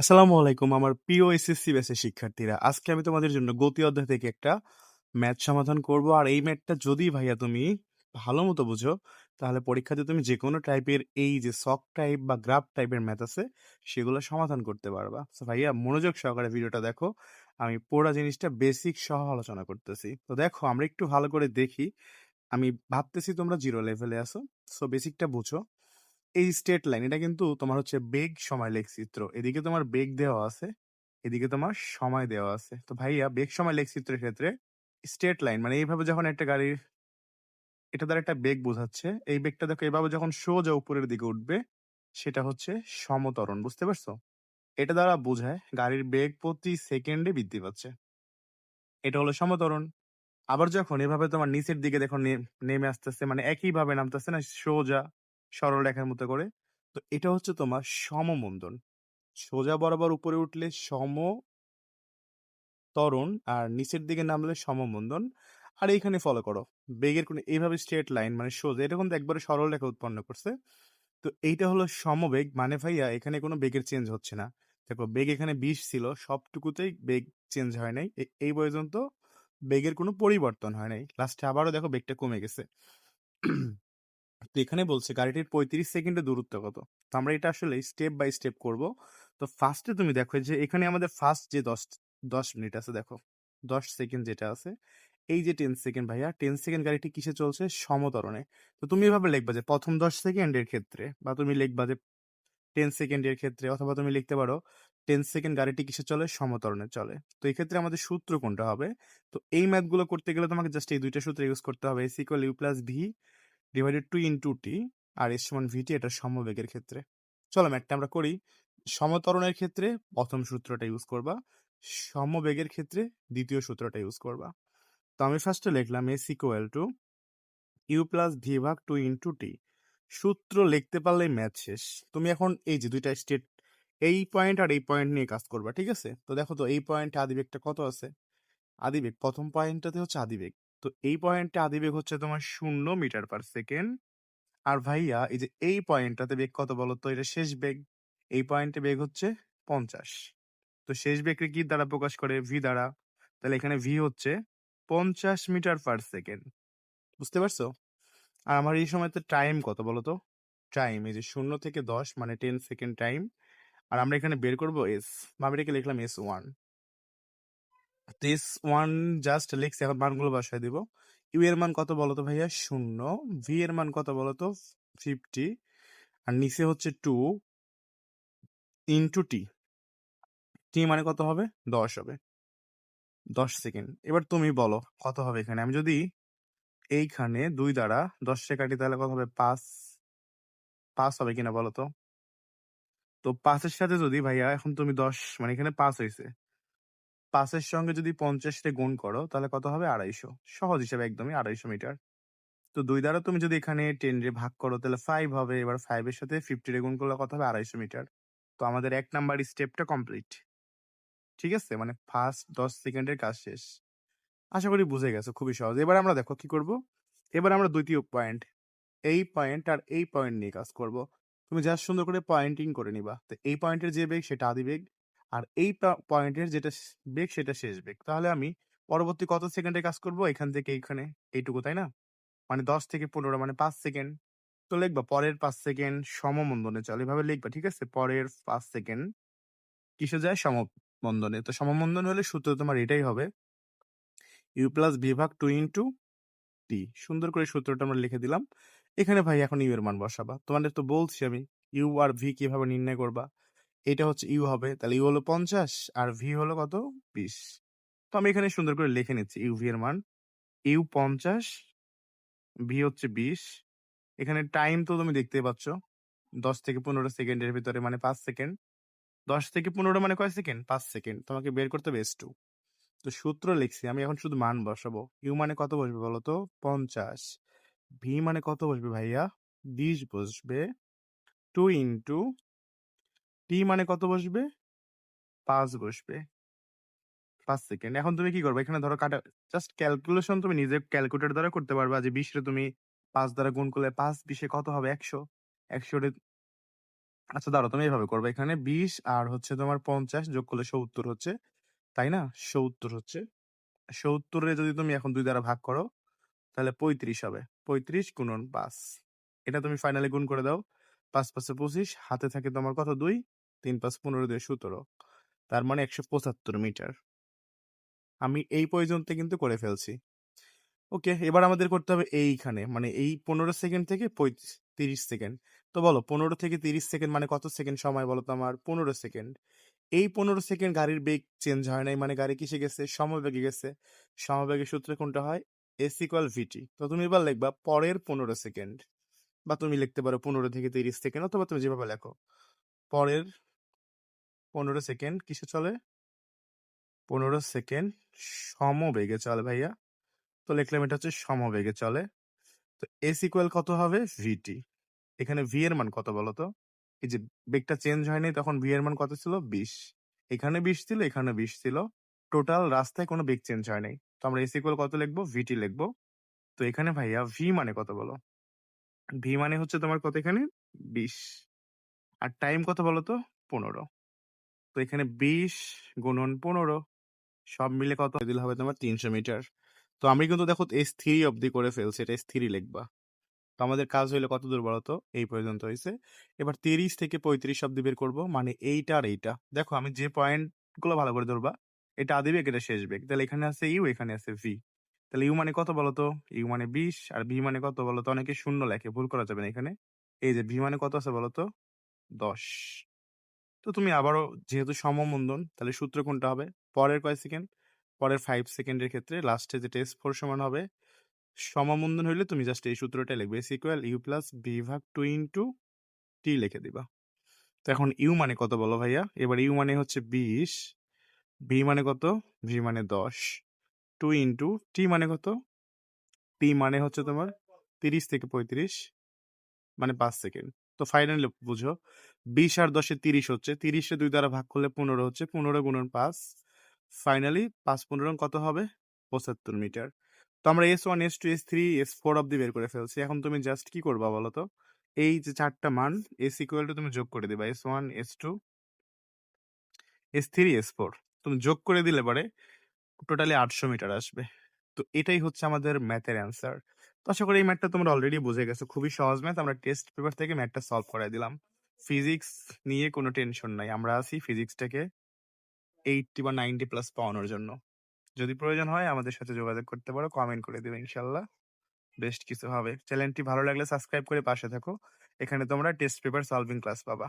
আসসালামু আলাইকুম। আমার প্রিয় এসএসসি ব্যাচের শিক্ষার্থীরা, আজকে আমি তোমাদের জন্য গতি অধ্যায় থেকে একটা ম্যাথ সমাধান করব। আর এই ম্যাথটা যদি ভাইয়া তুমি ভালো মতো বুঝো, তাহলে পরীক্ষাতে তুমি যে কোনো টাইপের এই যে সক টাইপ বা গ্রাফ টাইপের ম্যাথ আছে, সেগুলো সমাধান করতে পারবা। তো ভাইয়া, মনোযোগ সহকারে ভিডিওটা দেখো। আমি পুরো জিনিসটা বেসিক সহ আলোচনা করতেছি। তো দেখো, আমরা একটু ভালো করে দেখি। আমি ভাবতেছি তোমরা জিরো লেভেলে আসো সো বেসিকটা বুঝো। এই স্টেট লাইন এটা কিন্তু তোমার হচ্ছে বেগ সময় লেখচিত্র। এদিকে তোমার বেগ দেওয়া আছে, এদিকে তোমার সময় দেওয়া আছে। তো ভাইয়া, বেগ সময় লেখচিত্রের ক্ষেত্রে স্টেট লাইন মানে এইভাবে যখন একটা গাড়ির এটা দ্বারা একটা বেগ বোঝাচ্ছে, এই বেগটা দেখো এভাবে যখন সোজা উপরের দিকে উঠবে, সেটা হচ্ছে সমতরণ, বুঝতে পারছ? এটা দ্বারা বোঝায় গাড়ির বেগ প্রতি সেকেন্ডে বৃদ্ধি পাচ্ছে। এটা হলো সমতরণ। আবার যখন এভাবে তোমার নিচের দিকে দেখো নেমে আসতেছে মানে একইভাবে নামতেছে না, সোজা সরল রেখার মতো করে। তো এটা হচ্ছে তোমার সমমন্দন। সোজা বরাবর উপরে উঠলে সম ত্বরণ আর নিচের দিকে নামলে সমমন্দন। আর এইখানে ফলো করো। বেগের কোনো এইভাবে স্ট্রেট লাইন মানে সোজা, এটা কিন্তু একবারে সরল রেখা উৎপন্ন করছে। তো এইটা হলো সমবেগ। মানে ভাইয়া, এখানে কোনো বেগের চেঞ্জ হচ্ছে না। দেখো, বেগ এখানে বিশ ছিল, সবটুকুতেই বেগ চেঞ্জ হয় নাই। এই পর্যন্ত বেগের কোনো পরিবর্তন হয় নাই। লাস্টে আবারও দেখো বেগটা কমে গেছে। তো এখানে বলছে গাড়িটির পঁয়ত্রিশ সেকেন্ডের দূরত্ব কত? তো আমরা এটা আসলে স্টেপ বাই স্টেপ করব। তো ফার্স্টে তুমি দেখো যে এখানে আমাদের ফার্স্ট যে দশ দশ মিনিট আছে দেখো, দশ সেকেন্ড যেটা আছে, এই যে টেন সেকেন্ড ভাইয়া টেন সেকেন্ড গাড়িটি কিসে চলছে? সমতরণে। তো তুমি এভাবে লিখবা যে প্রথম দশ সেকেন্ডের ক্ষেত্রে বা তুমি লিখবা যে টেন সেকেন্ডের ক্ষেত্রে অথবা তুমি লিখতে পারো টেন সেকেন্ড গাড়িটি কিসে চলে? সমতরণে চলে। তো এই ক্ষেত্রে আমাদের সূত্র কোনটা হবে? তো এই ম্যাথগুলো করতে গেলে তোমাকে জাস্ট এই দুইটা সূত্র ইউজ করতে হবে S U plus V divided two into T আর এস সমান ভিটি এটা সমবেগের ক্ষেত্রে। চলো ম্যাথটা আমরা করি। সমতরণের ক্ষেত্রে প্রথম সূত্রটা ইউজ করবা, সমবেগের ক্ষেত্রে দ্বিতীয় সূত্রটা ইউজ করবা। তো আমি ফার্স্টে লিখলাম S equal to U plus V ভাগ টু ইন্টু টি সূত্র লিখতে পারলেই ম্যাথ শেষ। তুমি এখন এই যে দুইটা স্টেট এই পয়েন্ট আর এই পয়েন্ট নিয়ে কাজ করবা, ঠিক আছে? তো দেখো তো এই পয়েন্টে আদিবেগটা কত আছে? আদিবেগ, প্রথম পয়েন্টটাতে হচ্ছে আদিবেগ। তো এই পয়েন্টে আদিবেগ হচ্ছে তোমার শূন্য মিটার পার সেকেন্ড আর ভাইয়া, এই যে এই পয়েন্টটাতে বেগ কত বলো তো? এটা শেষ বেগ। এই পয়েন্টে বেগ হচ্ছে পঞ্চাশ। তো শেষ বেগকে কি দ্বারা প্রকাশ করে? ভি দ্বারা। তাহলে এখানে ভি হচ্ছে পঞ্চাশ মিটার পার সেকেন্ড বুঝতে পারছ? আর আমার এই সময়তে টাইম কত বলো তো? টাইম এই যে শূন্য থেকে দশ মানে টেন সেকেন্ড টাইম আর আমরা এখানে বের করব এস আমি এটাকে লিখলাম S one S one just লিখছি, এখন মানগুলো বসায় দিব। ইউ এর মান কত বলো তো ভাইয়া? শূন্য। ভি এর মান কত বলো তো ফিফটি আর নিচে হচ্ছে টু ইন্টু টি টি মানে কত হবে? দশ হবে। দশ সেকেন্ড এবার তুমি বলো, কত হবে এখানে? আমি যদি এইখানে দুই দ্বারা দশে কাটি, তাহলে কত হবে? পাঁচ। পাঁচ হবে কিনা বলো তো? তো পাঁচের সাথে যদি ভাইয়া, এখন তুমি দশ মানে এখানে পাঁচ হয়েছে। পাঁচের সঙ্গে যদি পঞ্চাশটা গুণ করো, তাহলে কত হবে? আড়াইশো। সহজ হিসাবে একদমই আড়াইশো মিটার। তো দুই দ্বারা তুমি যদি এখানে টেন রে ভাগ করো, তাহলে ফাইভ হবে। এবার ফাইভের সাথে ফিফটি রে গুণ করলে কত হবে? আড়াইশো মিটার। তো আমাদের এক নাম্বার স্টেপটা কমপ্লিট ঠিক আছে? মানে ফার্স্ট দশ সেকেন্ডের কাজ শেষ। আশা করি বুঝে গেছো, খুবই সহজ। এবার আমরা দেখো কি করব? এবার আমরা দ্বিতীয় পয়েন্ট এই পয়েন্ট আর এই পয়েন্ট নিয়ে কাজ করব। তুমি যা সুন্দর করে পয়েন্টিং করে নিবা। তো এই পয়েন্টের যে বেগ, সেটা আদি বেগ। আর এই পয়েন্টের যেটা বেগ সেটা শেষ বেগ তাহলে আমি পরবর্তী কত সেকেন্ডে কাজ করব? এখান থেকে এইখানে, এইটুকু, তাই না? মানে দশ থেকে পনেরো মানে পাঁচ সেকেন্ড তো লিখবা পরের পাঁচ সেকেন্ড সমমন্দনে চলে। এভাবে লিখবা, ঠিক আছে? পরের পাঁচ সেকেন্ড কিসে যায়? সমমন্দনে। তো সমমন্দন হলে সূত্র তোমার এটাই হবে। ইউ প্লাস ভি ভাগ টু ইন্টু টি সুন্দর করে সূত্রটা আমরা লিখে দিলাম। এখানে ভাই এখন ইউ এর মান বসাবা। তোমাদের তো বলছি আমি ইউ আর ভি কীভাবে নির্ণয় করবা? এটা হচ্ছে ইউ হবে, তাহলে ইউ হলো পঞ্চাশ আর ভি হলো কত? বিশ। তো আমি এখানে সুন্দর করে লিখে নিচ্ছি ইউ ভি এর মান। ইউ পঞ্চাশ ভি হচ্ছে বিশ। এখানে টাইম তো তুমি দেখতেই পাচ্ছ। দশ থেকে পনেরো সেকেন্ডের ভিতরে মানে পাঁচ সেকেন্ড দশ থেকে পনেরো মানে কয় সেকেন্ড পাঁচ সেকেন্ড তোমাকে বের করতে হবে এস টু তো সূত্র লিখছি, আমি এখন শুধু মান বসাবো। ইউ মানে কত বসবে বলো তো? পঞ্চাশ। ভি মানে কত বসবে ভাইয়া? বিশ বসবে। টু ইন্টু টি মানে কত বসবে? পাঁচ বসবে। পাঁচ সেকেন্ড। এখন তুমি কি করবে? এখানে ধরো কাটা জাস্ট ক্যালকুলেশন তুমি নিজে ক্যালকুলেটর দ্বারা করতে পারবা যে বিশে তুমি পাঁচ দ্বারা গুণ করলে পাঁচ, বিশে কত হবে? একশো। একশো আচ্ছা দাঁড়াও, তুমি এভাবে করবে। এখানে বিশ আর হচ্ছে তোমার পঞ্চাশ যোগ করলে সত্তর হচ্ছে। তাই না? সত্তর হচ্ছে। সত্তরে যদি তুমি এখন দুই দ্বারা ভাগ করো, তাহলে পঁয়ত্রিশ হবে। পঁয়ত্রিশ গুণন পাঁচ। এটা তুমি ফাইনালি গুণ করে দাও। পাঁচ, পাঁচে পঁচিশ। হাতে থাকে তোমার কত? দুই। তিন পাঁচ পনেরো দুই সতেরো। তার মানে একশো পঁচাত্তর মিটার। আমি এই পর্যন্ত কিন্তু করে ফেলছি। ওকে, এবার আমাদের করতে হবে এইখানে। মানে এই পনেরো সেকেন্ড থেকে তিরিশ সেকেন্ড। তো বলো, পনেরো থেকে তিরিশ সেকেন্ড মানে কত সেকেন্ড সময় বলো তো আমার? পনেরো সেকেন্ড। এই পনেরো সেকেন্ড গাড়ির বেগ চেঞ্জ হয় নাই। মানে গাড়ি কিসে গেছে? সমবেগে গেছে। সমবেগের সূত্রে কোনটা হয়? S equal VT. তো তুমি এবার লিখবা পরের পনেরো সেকেন্ড। বা তুমি লিখতে পারো পনেরো থেকে তিরিশ সেকেন্ড অথবা তুমি যেভাবে লেখো। পরের পনেরো সেকেন্ড, কিসে চলে? পনেরো সেকেন্ড সমবেগে চলে ভাইয়া। তো লিখলাম এটা হচ্ছে সমবেগে চলে। তো এস ইকুয়াল কত হবে? ভিটি। এখানে ভি এর মান কত বলো তো? এই যে বেগটা চেঞ্জ হয়নি, তখন ভি এর মান কত ছিল? বিশ। এখানে বিশ ছিল, এখানে বিশ ছিল। টোটাল রাস্তায় কোনো বেগ চেঞ্জ হয় নাই। তো আমরা এস ইকুয়াল কত লিখব? ভিটি লিখব। তো এখানে ভাইয়া ভি মানে কত বলো? ভি মানে হচ্ছে তোমার কত এখানে? বিশ। আর টাইম কত বলো তো? পনেরো। তো এখানে বিশ গুণন পনেরো, সব মিলে কত? দিলে হবে তোমার তিনশো মিটার। তো আমি কিন্তু দেখো এস থ্রি অব্দি করে ফেলছি, এটা এস থ্রি লিখবা। তো আমাদের কাজ হইল কত দূর বলতো এই পর্যন্ত হয়েছে এবার তিরিশ থেকে পঁয়ত্রিশ অব্দি বের করব মানে এইটা আর এইটা। দেখো আমি যে পয়েন্টগুলো ভালো করে ধরবা, এটা আদি বেগ, এটা শেষ বেগ। তাহলে এখানে আছে ইউ, এখানে আছে ভি। তাহলে ইউ মানে কত বলো তো? ইউ মানে বিশ, আর ভি মানে কত বলো তো? অনেকে শূন্য লেখে, ভুল করা যাবে না এখানে। এই যে ভি মানে কত আছে বলো তো? দশ। তো তুমি আবারও যেহেতু সমমন্দন, তাহলে সূত্র কোনটা হবে? পরের কয় সেকেন্ড পরের ফাইভ সেকেন্ডের ক্ষেত্রে লাস্টে যে টেস্ট ফোর সমান হবে, সমমন্দন হইলে তুমি জাস্ট এই সূত্রটা লিখবে S equal U plus B ভাগ টু ইন্টু টি লিখে দিবা। তো এখন ইউ মানে কত বলো ভাইয়া? এবার ইউ মানে হচ্ছে বিশ ভি মানে কত? ভি মানে দশ টু ইন্টু টি মানে কত? টি মানে হচ্ছে তোমার তিরিশ থেকে পঁয়ত্রিশ মানে পাঁচ সেকেন্ড তো ফাইনালি বুঝো। বিশ আর দশে তিরিশ হচ্ছে, তিরিশে দুই দ্বারা ভাগ করলে পনেরো হচ্ছে, পনেরো গুণন পাঁচ। ফাইনালি পাঁচ পনেরো কত হবে? পঁচাত্তর মিটার। তো আমরা S one S two S three S four অব্দি বের করে ফেলছি। এখন তুমি জাস্ট কি করবা বলো তো? এই যে চারটা মান এস ইকুয়াল টু তুমি যোগ করে দিবা। S one S two S three S four তুমি যোগ করে দিলে পরে টোটালি আটশো মিটার আসবে। তো এটাই হচ্ছে আমাদের ম্যাথের অ্যান্সার তো আশা করি এই ম্যাথটা তোমরা অলরেডি বুঝে গেছো। খুবই সহজ ম্যাথ আমরা টেস্ট পেপার থেকে ম্যাথটা সলভ করাই দিলাম। ফিজিক্স নিয়ে কোনো টেনশন নাই। আমরা আছি ফিজিক্সটাকে এইটটি বা নাইনটি প্লাস পাওয়ানোর জন্য। যদি প্রয়োজন হয় আমাদের সাথে যোগাযোগ করতে পারো কমেন্ট করে দেবে ইনশাল্লাহ বেস্ট কিছু হবে। চ্যানেলটি ভালো লাগলে সাবস্ক্রাইব করে পাশে থাকো। এখানে তোমরা টেস্ট পেপার সলভিং ক্লাস পাবা।